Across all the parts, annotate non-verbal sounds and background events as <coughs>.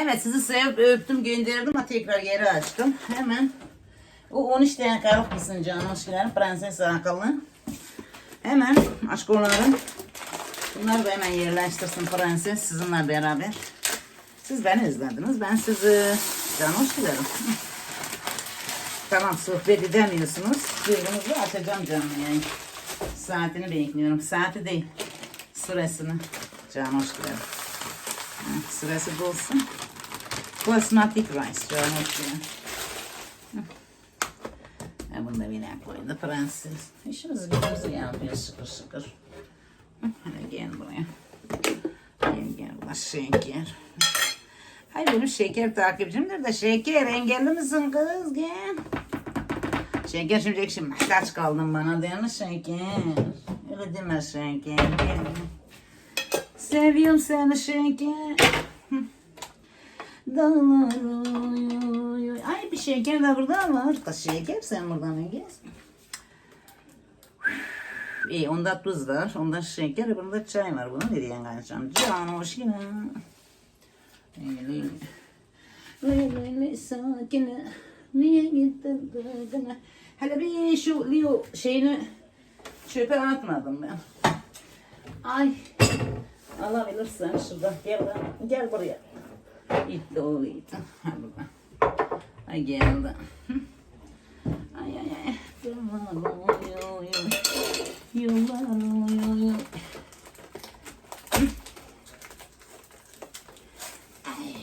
Evet sizi sevip öptüm gönderdim ama tekrar geri açtım. Hemen o 13 tane kalıp mısın canım geldin. Prenses akıllı. Hemen aşkolarım. Bunları da hemen yerleştirsin prenses sizinle beraber. Siz beni izlediniz. Ben sizi can hoş geldin. Tamam sohbet edemiyorsunuz. Birbirinizi açacağım canım yani. Saatini bekliyorum. Saati değil. Süresini. Can hoş geldin. Ha, Sırası dolsun. Rice. Can hoş geldin. Hı. Ha, bunu da yine koydu prenses. İşimizi gücümüzü yapıyor şıkır şıkır. Hadi gel buraya. Gel gel buraya şeker. Ay benim şeker takipçimdir de şeker engelli misin kız gel. Şeker şimdi şimdi muhtaç kaldın bana değil mi şeker? Öyle deme şeker. Seviyorum seni şeker. Dağlar oy. Ay bir şeker de burada var. Kız şeker sen buradan ne gez? İyi onda tuz var, onda şeker, bunda çay var. Bunu nereye kaçacağım? Can hoş geldin. Öyle sakine. Niye gittin bana? Hele bir şu Leo şeyini çöpe atmadım ben. Ay. Alabilirsen şurada. Gel, gel buraya. İtti oğlu itti. Ay geldi. Ay ay ay. Yollar oy. Yollar. Ay.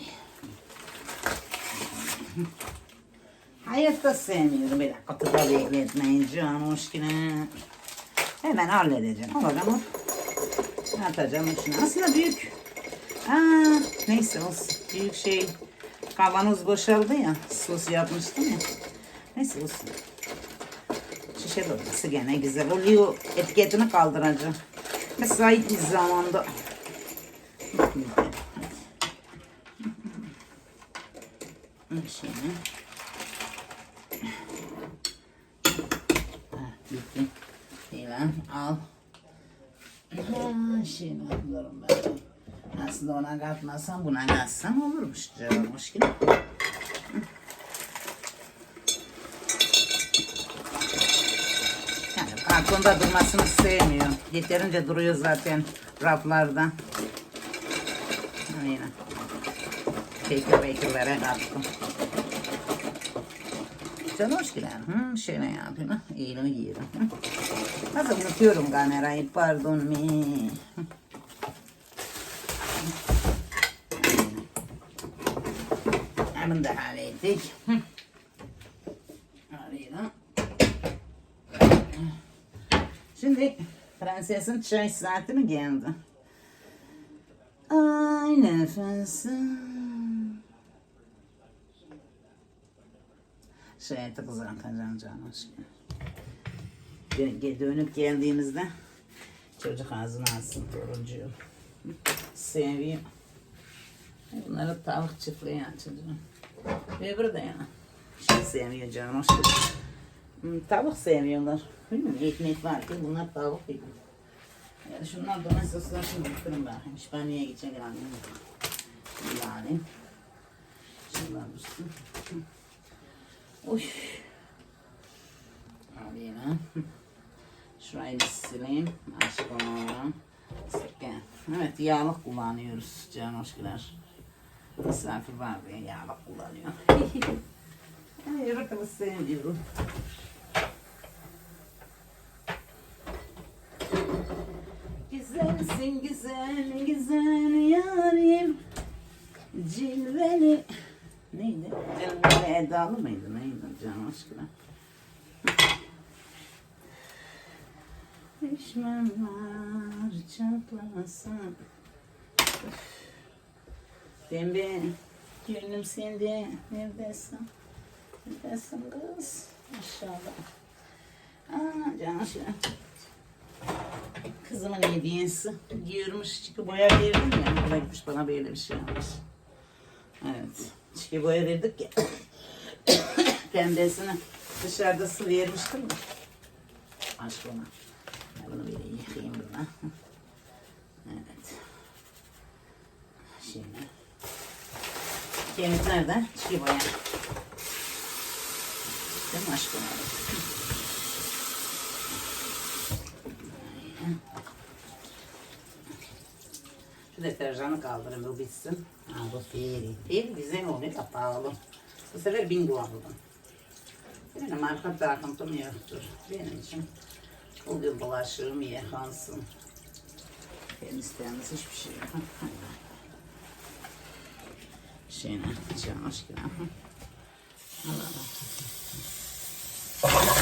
Hayatta sevmiyorum böyle kutuda bekletmeyin can hoş geldin. Hemen halledeceğim. Olacağım o. Atacağım içine. Aslında büyük. Aa, neyse olsun. Büyük şey kavanoz boşaldı ya. Sos yapmıştım ya. Neyse olsun. Şişe dolması gene güzel oluyor. Etiketini kaldıracağım. Müsait bir zamanda. Şimdi. Ha, bitti. Hemen al. Ha, şimdi durum ben. Aslında ona katmasam buna katsam olurmuş canım. Hoş geldin. Yani kartonda durmasını sevmiyorum. Yeterince duruyor zaten raflarda. Aynen. Peker pekerlere kattım. Can hoş geldin. Hı, şöyle yapayım. ha. Elimi giyerim. Nasıl unutuyorum kamerayı pardon mi? Hı. Ha, Bunu da hallettik. Şimdi prensesin çay saati mi geldi? Ay nefesim. Şeye tıkızartacağım canım şimdi. Dönüp geldiğimizde çocuk ağzına alsın toruncuğum. Seviyor. Bunları tavuk çiftliği açacağım. Öbürü de yani. Şey sevmiyor canım geldin. Hmm, Tavuk sevmiyorlar. Bilmiyorum ekmek var ki bunlar tavuk yiyor. Yani şunlar domates soslar şimdi bitirin bakayım. İspanya'ya gidecek annem. Yani. Şunlar dursun. Uy. Alayım ha. Şurayı bir sileyim. Aşk olmadan. Sirke. Evet yağlı kullanıyoruz. Can hoşgeler. Misafir var diye yağlı kullanıyor. <laughs> Ay rakımı sevmiyorum. Güzelsin güzel güzel yarim Cilveli Neydi? Cilveli Edalı mıydı? Neydi canım aşkına? Düşman var çatlasın Pembe Gönlüm sende Neredesin? Neredesin kız? Maşallah Aa canım Kızımın hediyesi. Giyiyormuş çünkü boya verdim ya. Da gitmiş bana böyle bir şey yapmış. Evet. Çünkü boya verdik ya. <coughs> Pembesini dışarıda su vermiştim ya. Aşk ona. Bunu böyle yıkayayım buna. Şimdi. Kemiklerden çiğ boya. Değil mi aşkım? Şu deterjanı kaldırın bu bitsin. Ha, bu. Feri güzel oluyor da pahalı. Bu sefer bingo aldım. Benim marka takıntım yoktur. Benim için bugün bulaşığım yıkansın. Ben isteyeniz hiçbir şey yok. Şeyine, can aşkına. Allah Allah. Allah.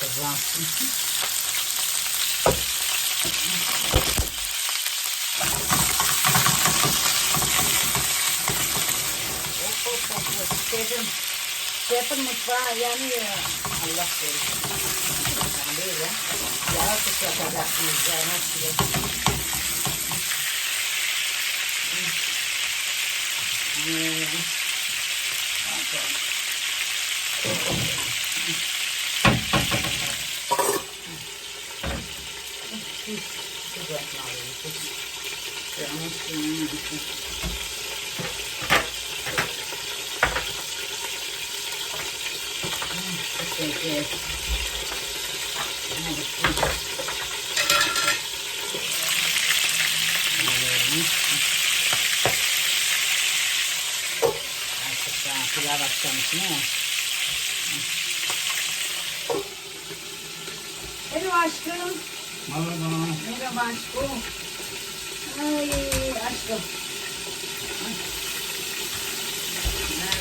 Kazansın. Hop hop hop hop. Şefim, şefin mutfağı yanıyor. Allah korusun. Böyle yağ sıçratacaksınız canım size. Hmm. Bakalım. Güzel malzeme. Canım size. Teşekkür Artık daha pilav başlamış ne? Merhaba aşkım. Merhaba. Merhaba aşkım. Ay aşkım.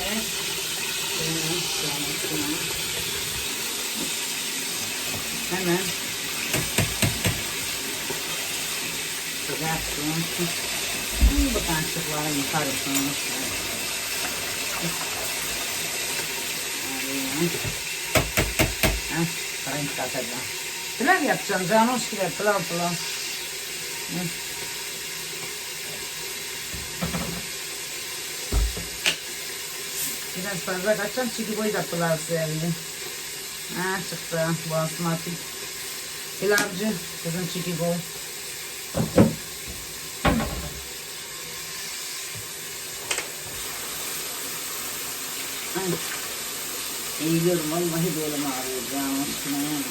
Evet. Evet, şöyle şuna. Hemen. Sıcaksın. Bu kaşıkları yıkarsınız. Heh, renk katacağım. Pilav yapacağım canım hoş geldin. Pilav pilav. Hı. Biraz fazla kaçacağım çünkü boyu da pilav seviyorum. Ha çıktı basmati. Pilavcı kızım çiki boy. Ay. Eğiliyorum vallahi böyle ağrıyor canım aşkına yani.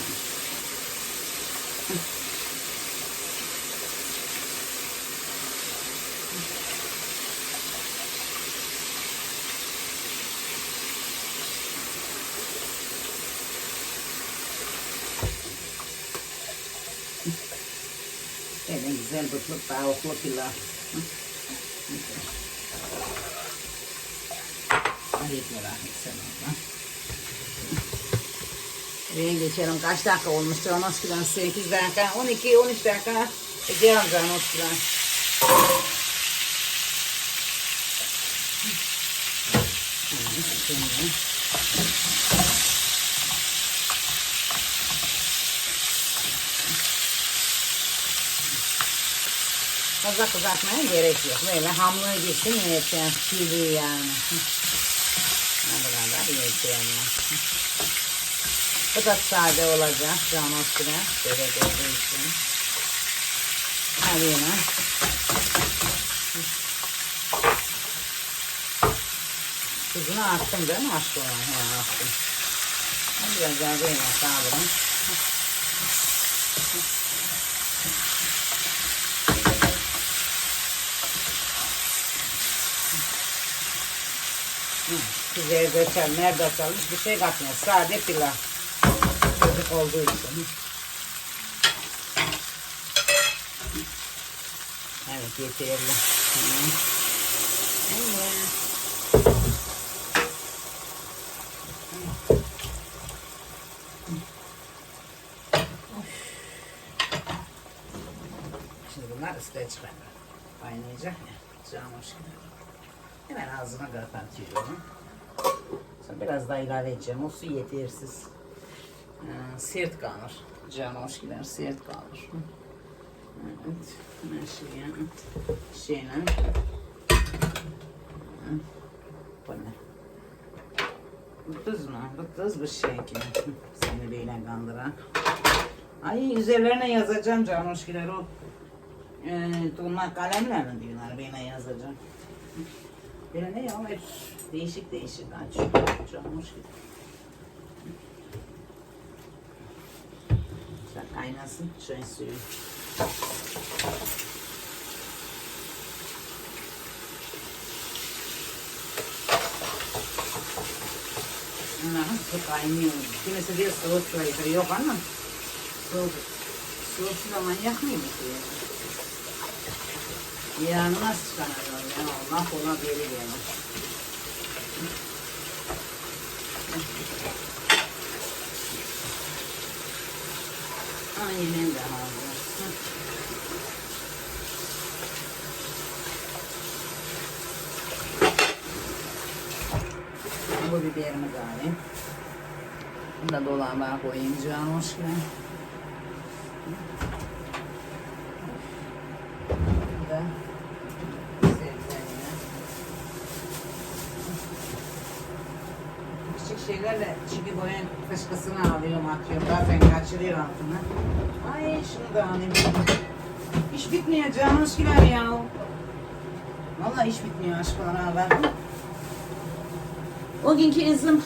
Böyle güzel bıtlık tavuklu pilav. Hiç merak etsen oradan. Ben geçelim. Kaç dakika olmuştur? 10 kilo 8 dakika, 12, 13 dakika. Çekeceğim canım 10 kilo. Şimdi. Fazla kızartmaya gerek yok. Böyle hamlığı gitsin yeter. Çiğliği yani. Ne kadar yiyeceğim ya. Da sade olacak. Üstüne. Böyle olduğu için. Alayım ha. Tuzunu attım değil mi aşk olan? Ya attım. Biraz daha böyle kaldırın. Güzel göçer, nerede atalım hiçbir şey katmıyor. Sade pilav. Çocuk olduğu için. Evet yeterli. Evet. Bunlar ısıtacak Kaynayacak ya. Canım hoş geldin. Hemen ağzına kapatıyorum. Sonra biraz daha ilave edeceğim. O su yetersiz. Sert kalır. Can hoş gider. Sert kalır. Evet. Şuraya şeyle. Bu ne? Mu? Bu tuz bu şey ki. Seni böyle kandıran. Ay üzerlerine yazacağım Canoşkiler o e, dolma kalemle mi diyorlar bana yazacağım. Böyle ne ya değişik değişik açıyor Canoşkiler. İşte kaynasın çay suyu. Allah'ım su kaynıyor. Kimisi diyor soğuk ayıtır. Yok ama soğuk, soğuk su da manyak mıydı ki ya? Yani nasıl çıkarıyor ya? Allah ona biri gelmiş. Aynen de hazır. Bu biberimi de alayım. Bunu da dolaba koyayım canım geldin. Bu da. Küçük şeylerle çünkü boyun fışkısını alıyorum atıyorum. Bazen kaçırıyor altına. Şunu da alayım. İş bitmiyor canım geldin ya. Vallahi iş bitmiyor aşkına haber. O günkü izim. Hı,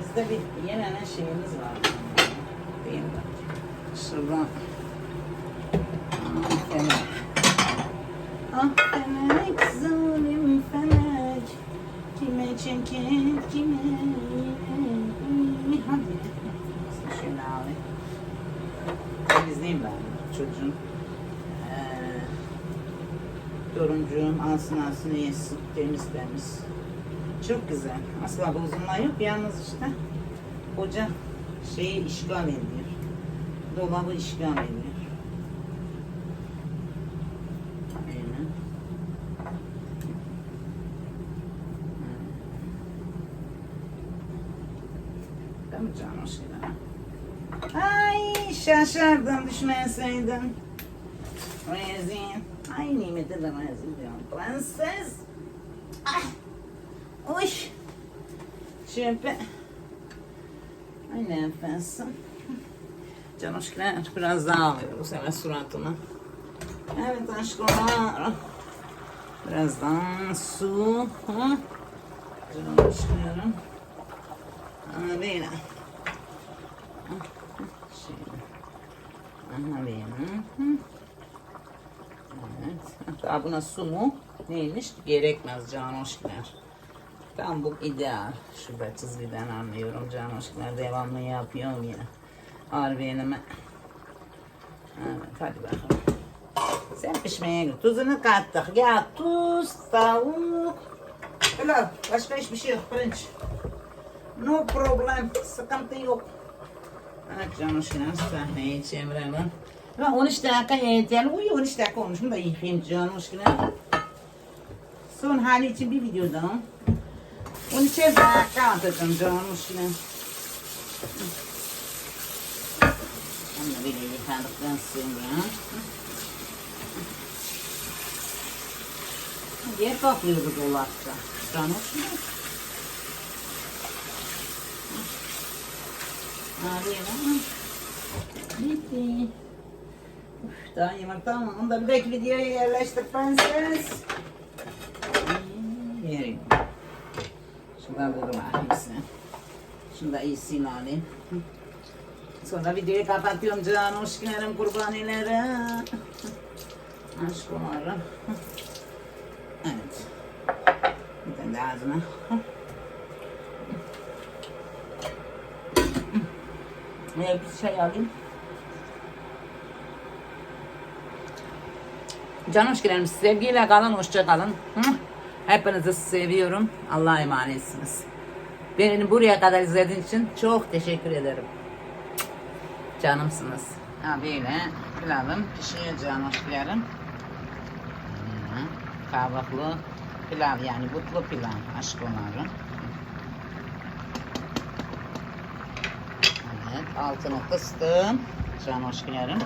bizde bir yenen şeyimiz var. Değil mi? Şuradan. Ah felek. Ah felek zalim felek. Kime çekip kime Hadi. Şöyle alayım. Çocuğun. Ee, toruncuğum alsın alsın yesin. Temiz temiz. Çok güzel. Asla bozulma yok. Yalnız işte hoca şeyi işgal ediyor. Dolabı işgal ediyor. Aynen. Değil mi canım şeyler? Ay şaşardım düşmeseydin. Rezin. Ay nimeti de rezin diyorum. Prenses. Ay. Oy. Şöyle. Ay nefesim. Canoşkiler biraz daha alıyor bu sefer suratına. Evet aşklar. Birazdan su. Canoşkilerim. Aha böyle. Aha. Hı. Evet. Hatta buna su mu? Neymiş? Gerekmez canoşkiler. Tam bu ideal. Şurada çizgiden anlıyorum canoşkiler. Devamlı yapıyorum ya. Harbiyenime. Evet hadi bakalım. Sen pişmeye gir. Tuzunu kattık. Ya tuz, tavuk. Helal. Başka hiçbir şey yok. Pirinç. No problem. Sıkıntı yok. Evet canoşkiler sahneyi çevirelim. Ve 13 dakika yeterli. Uy 13 dakika olmuş. Bunu da yıkayayım canoşkiler. Son hali için bir video daha. 13 dakika atacağım canoşkiler. Onu da böyle yıkadıktan sonra. Diye kaplıyordu dolapta. Canoşkiler. Arayalım. Bitti. Uf, daha yumurta mı? Onu da bir dahaki videoya yerleştir prenses. Yerim. Şuradan vurma hepsini. Şunu da iyisiyle alayım. Sonra videoyu kapatıyorum canım. Hoş geldin kurbanileri. Aşk umarım. Evet. Bir tane de ağzına. Ee, bir şey alayım. Can hoş geldiniz. Sevgiyle kalın, hoşça kalın. Hepinizi seviyorum. Allah'a emanetsiniz. Beni buraya kadar izlediğiniz için çok teşekkür ederim. Canımsınız. Ha böyle pilavım pişiyor can hoş geldin. Kavaklı pilav yani butlu pilav aşk onarım. Evet, altını kıstım. Can hoş geldin.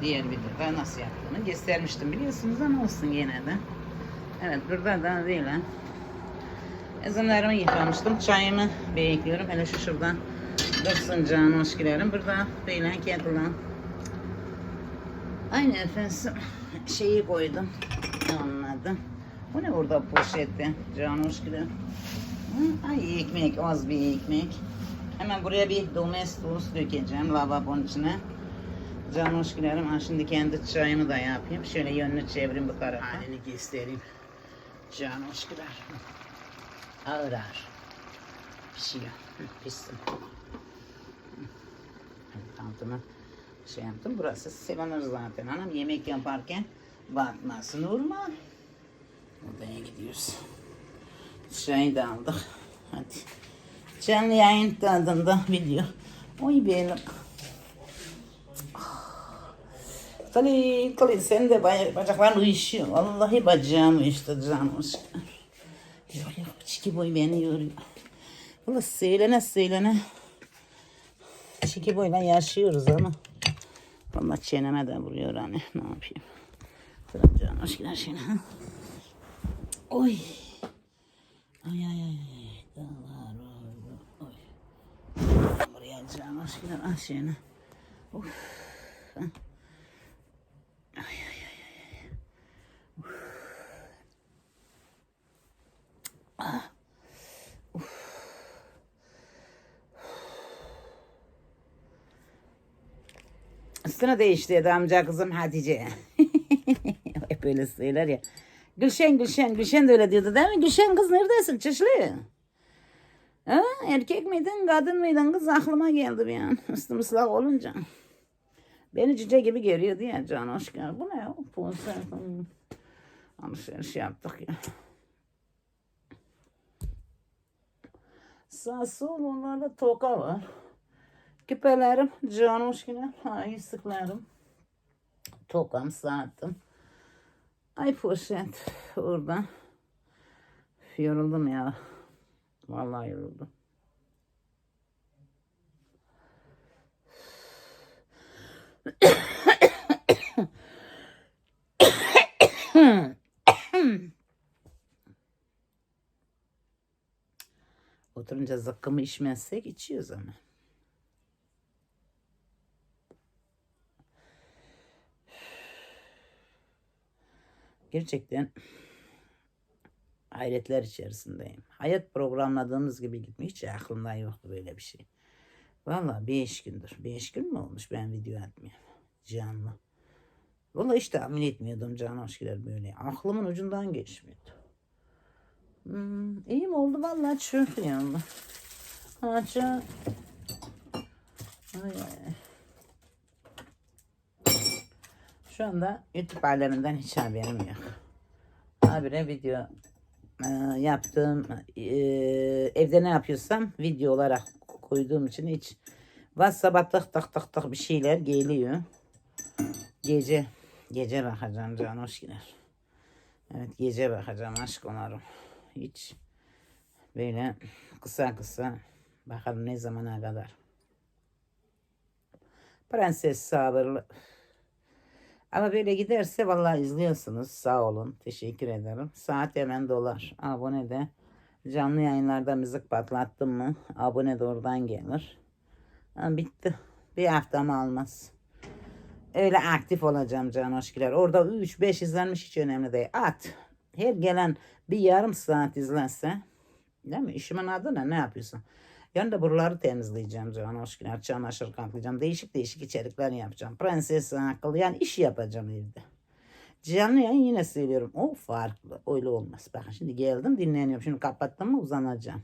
Diğer videoda nasıl yaptığını göstermiştim biliyorsunuz ama olsun gene de. Evet burada da değil ha. Ezanlarımı yıkamıştım. Çayımı bekliyorum. Hele şu şuradan Dursun canım hoş gelelim. Burada böyle kedilen. Aynı efendim şeyi koydum. Anladım. Bu ne burada poşette? Can hoş. Hı, Ay ekmek, az bir ekmek. Hemen buraya bir domestos dökeceğim lavabonun içine. Can hoş gelelim. Ha, şimdi kendi çayımı da yapayım. Şöyle yönünü çevireyim bu tarafa. Halini göstereyim. Can hoş gelelim. Ağır ağır. Pişiyor. Pişsin. Altına şey yaptım. Burası sevinir zaten. Anam yemek yaparken bakması normal. Odaya gidiyoruz. Çayı da aldık. Hadi. Canlı yayın tadında video. Oy benim. Kali, kali sen de bacakların uyuşuyor. Vallahi bacağım uyuştu canım. Yok çiki boy beni yoruyor. Valla söylene söylene. Çiki boyla yaşıyoruz ama. Valla çeneme de vuruyor hani. Ne yapayım. Tamam canım hoş geldin şimdi. Oy. Ay ay ay. ay. Buraya. Uf. Ah. Uf. Üstüne değişti amca kızım Hatice. <laughs> Hep öyle söyler ya. Gülşen Gülşen Gülşen de öyle diyordu değil mi? Gülşen kız neredesin çişli? Erkek miydin kadın mıydın kız aklıma geldi bir an. <laughs> Üstüm ıslak olunca. Beni cüce gibi görüyordu ya can hoş geldin. Bu ne ya? Ponser. Hmm. Alışveriş yaptık ya. Sağ sol onlarda toka var. Küpelerim can hoş. Ha, yüzüklerim. Tokam saatim. Ay poşet orada. Yoruldum ya. Vallahi yoruldum. Oturunca zıkkımı içmezsek içiyoruz ama. Gerçekten hayretler içerisindeyim. Hayat programladığımız gibi gitmiyor. Hiç aklımda yoktu böyle bir şey. Vallahi beş gündür. Beş gün mü olmuş ben video atmıyorum. Canlı. Vallahi hiç tahmin etmiyordum can hoşgiler böyle. Aklımın ucundan geçmiyordu. Hmm, iyi oldu? Vallahi oldu. Haça. Ay, ay, ay. Şu anda YouTube aleminden hiç haberim yok. Habire video e, yaptığım e, evde ne yapıyorsam video olarak koyduğum için hiç WhatsApp'a tık tık tık tık bir şeyler geliyor. Gece gece bakacağım can hoş gider. Evet gece bakacağım aşk onarım. Hiç böyle kısa kısa bakalım ne zamana kadar. Prenses sabırlı. Ama böyle giderse vallahi izliyorsunuz. Sağ olun. Teşekkür ederim. Saat hemen dolar. Abone de. Canlı yayınlarda müzik patlattım mı? Abone de oradan gelir. Ha, bitti. Bir haftamı almaz. Öyle aktif olacağım can hoşgiler. Orada 3-5 izlenmiş hiç önemli değil. At. Her gelen bir yarım saat izlense. Değil mi? İşimin adı ne? Ne yapıyorsun? Yarın da buraları temizleyeceğim can hoşgiler. Çamaşır katlayacağım. Değişik değişik içerikler yapacağım. Prenses akıllı. Yani iş yapacağım evde. Canlı yayın yine söylüyorum. O farklı. Öyle olmaz. Bakın şimdi geldim dinleniyorum. Şimdi kapattım mı uzanacağım.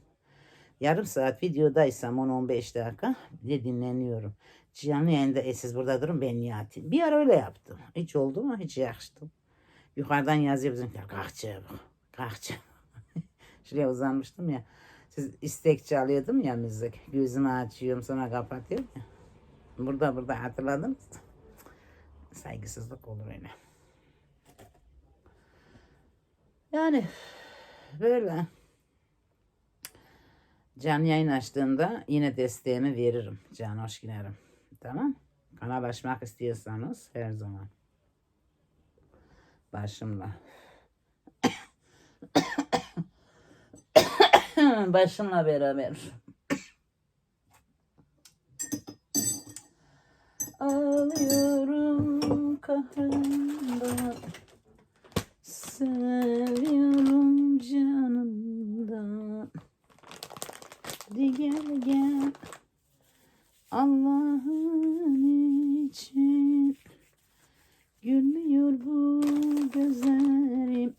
Yarım saat videodaysam 10-15 dakika de dinleniyorum. Canlı yayında e, siz burada durun ben yatayım. Bir ara öyle yaptım. Hiç oldu mu? Hiç yakıştım. Yukarıdan yazıyor bizimkiler. Kalk çabuk. Kalk çabuk. Şuraya uzanmıştım ya. Siz istek çalıyordum ya müzik. Gözümü açıyorum sonra kapatıyorum ya. Burada burada hatırladınız. mı? Saygısızlık olur öyle. Yani böyle. Canlı yayın açtığında yine desteğimi veririm. Can hoş. Tamam. Kanal açmak istiyorsanız her zaman. Başımla. <coughs> Başımla beraber. Ağlıyorum kahrımdan Seviyorum canımdan Hadi gel gel Allah'ın için Gülmüyor bu gözlerim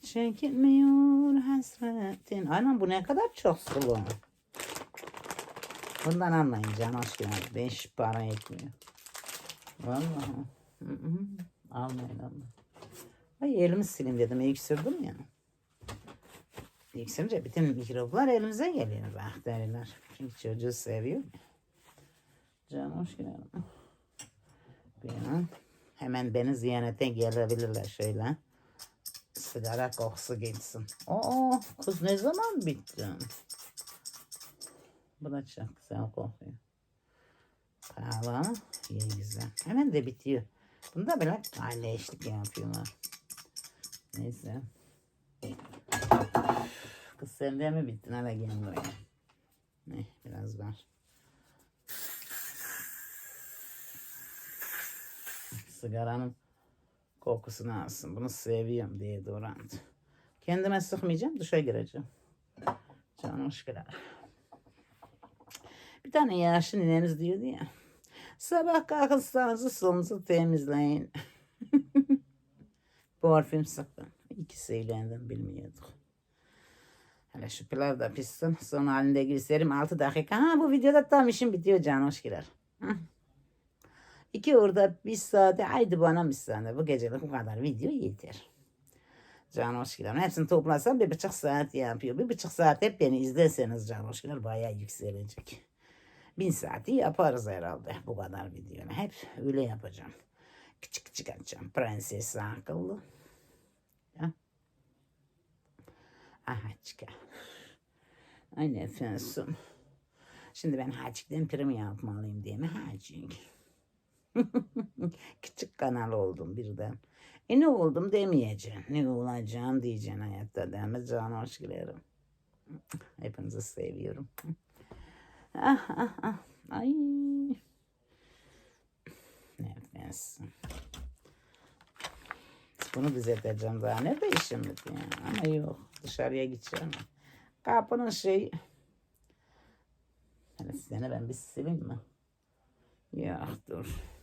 Çekilmiyor hasretin Anam bu ne kadar çok sulu Bundan anlayın can geldin. Beş para etmiyor. Vallahi. Hı. Almayın almayın. Ay elimi silin dedim. İlk sürdüm ya. İlk sürünce bütün mikroplar elimize geliyor. Bak derler. Çünkü çocuğu seviyor. Can hoş geldin. An hemen beni ziyarete gelebilirler şöyle. Sigara kokusu geçsin. Aa kız ne zaman bitti? Bu da çok güzel kokuyor. Pahalı iyi güzel. Hemen de bitiyor. Bunda böyle aile eşlik yapıyorlar. Neyse. Kız sen de mi bittin? Hadi gel buraya. Ne biraz var. Sigaranın kokusunu alsın. Bunu seviyorum diye Durant. Kendime sıkmayacağım. Duşa gireceğim. Canım geldin. Bir tane yaşlı nineniz diyordu ya. Sabah kalkın sağınızı solunuzu temizleyin. <laughs> Parfüm sıkın. İkisiyle bilmiyorduk. Hele şu pilav da pişsin. Son halinde göstereyim 6 dakika. Ha bu videoda tam işim bitiyor can hoş girer. Hı. İki orada bir saate haydi bana bir saate. Bu gecelik bu kadar video yeter. Can hoş girer. Hepsini toplasam bir buçuk saat yapıyor. Bir buçuk saat hep beni izlerseniz can hoş girer bayağı yükselecek. Bin saati yaparız herhalde bu kadar videonu. Hep öyle yapacağım. Küçük küçük açacağım. Prenses akıllı. Ya. Aha çıkar. Ay nefesim. Şimdi ben hacikten prim yapmalıyım diye mi hacik? <laughs> Küçük kanal oldum birden. E ne oldum demeyeceğim. Ne olacağım diyeceksin hayatta mi? Can hoş girerim. Hepinizi seviyorum. Ah ah ah. Ay. Nefes. Bunu düzelteceğim daha. Nerede işim bitti ya? Ama yok. Dışarıya gideceğim. Kapının şey. Hani seni ben bir sileyim mi? Yok dur.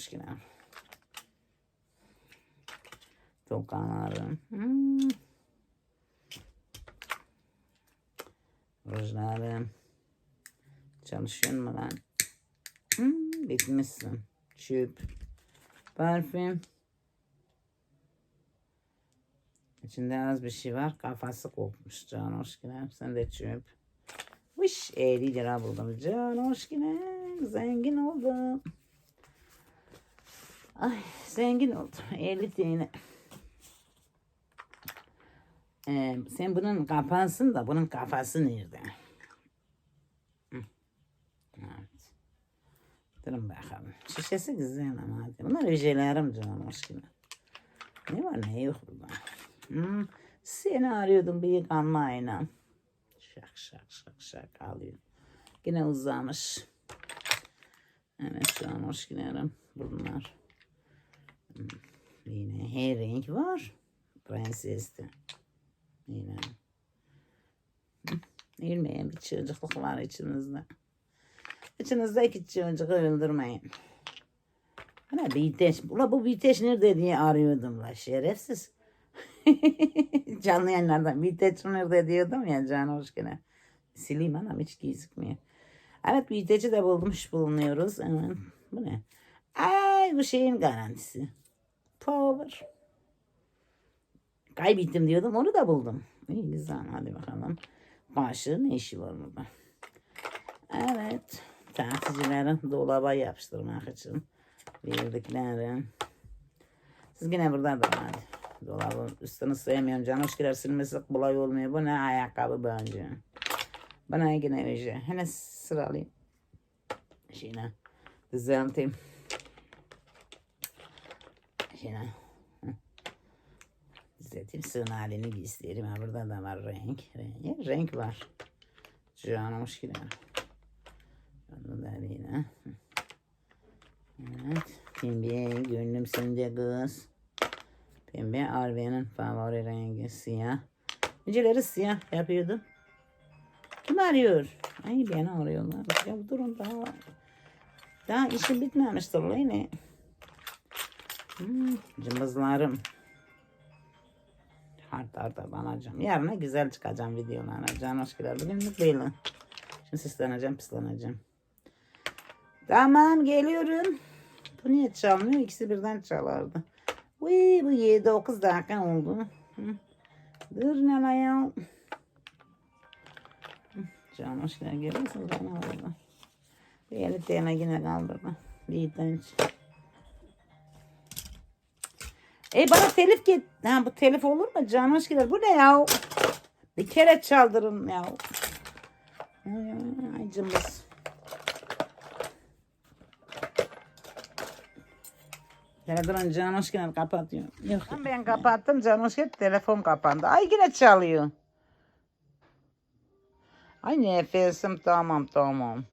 Hoş geldin. Tokanlarım. Hmm. Rujlarım. Çalışıyor mu lan? Hmm, bitmişsin. Çöp. Parfüm. İçinde az bir şey var. Kafası kopmuş. Can hoş geldin. Sen de çöp. Viş 50 lira buldum. Can hoş geldin. Zengin oldum. Ay zengin oldum. <laughs> 50 TL. Ee, sen bunun kafasın da bunun kafası nerede? Evet. Durun bakalım. Şişesi güzel ama hadi. Bunlar öjelerim canım aşkına. Ne var ne yok burada. Hmm. Seni arıyordum bir yıkanma aynen. Şak şak şak şak alıyor. Yine uzamış. Evet şu an hoş gelirim. Bunlar. Yine her renk var. Prensesti. Yine. Bilmeyen bir çocukluk var içinizde. İçinizde iki çocuğu öldürmeyin. Ana biteş. Ula bu biteş nerede diye arıyordum la şerefsiz. <laughs> Canlı yayınlardan biteş nerede diyordum ya can hoş gene. Sileyim anam hiç gözükmüyor. Evet biteci de bulmuş bulunuyoruz. Evet. Bu ne? Bu şeyin garantisi. Power. Kaybettim diyordum onu da buldum. İyi güzel hadi bakalım. Başlığın ne işi var burada? Evet. Tahticilerin dolaba yapıştırmak için verdikleri. Siz yine burada da hadi. Dolabın üstünü sevmiyorum. Can hoş girer silmesi kolay olmuyor. Bu ne ayakkabı bence. Bana yine öyle. Hele sıralayayım. Şöyle düzelteyim. Şöyle. Düzelteyim. Sığın halini göstereyim. Ha, burada da var renk. Renk, renk var. Canım hoş girer. Onu da yine. Evet. Pembe gönlüm sende kız. Pembe Arve'nin favori rengi siyah. Önceleri siyah yapıyordum. Kim arıyor? Ay beni arıyorlar. Ya durun daha. Daha işim bitmemiştir lan yine. Hmm, cımbızlarım. Hard hard banacağım. Yarına güzel çıkacağım videolarına. Can hoş geldin. Bugünlük böyle. Şimdi süsleneceğim, pisleneceğim. Tamam geliyorum. Bu niye çalmıyor? İkisi birden çalardı. Uy bu 7-9 dakika oldu. Dur ne ya. Can hoş geldin. Görüyorsunuz bana orada. Bir 50 tane yine kaldırdı. Bir tane. E bana telif git. Ha bu telif olur mu? Can hoş geldin. Bu ne ya? Bir kere çaldırın ya. Ay, ay cımbız. Ya durun Can hoş geldin kapatıyor. Yok. Ben kapattım Can hoş geldin telefon kapandı. Ay yine çalıyor. Ay nefesim tamam tamam.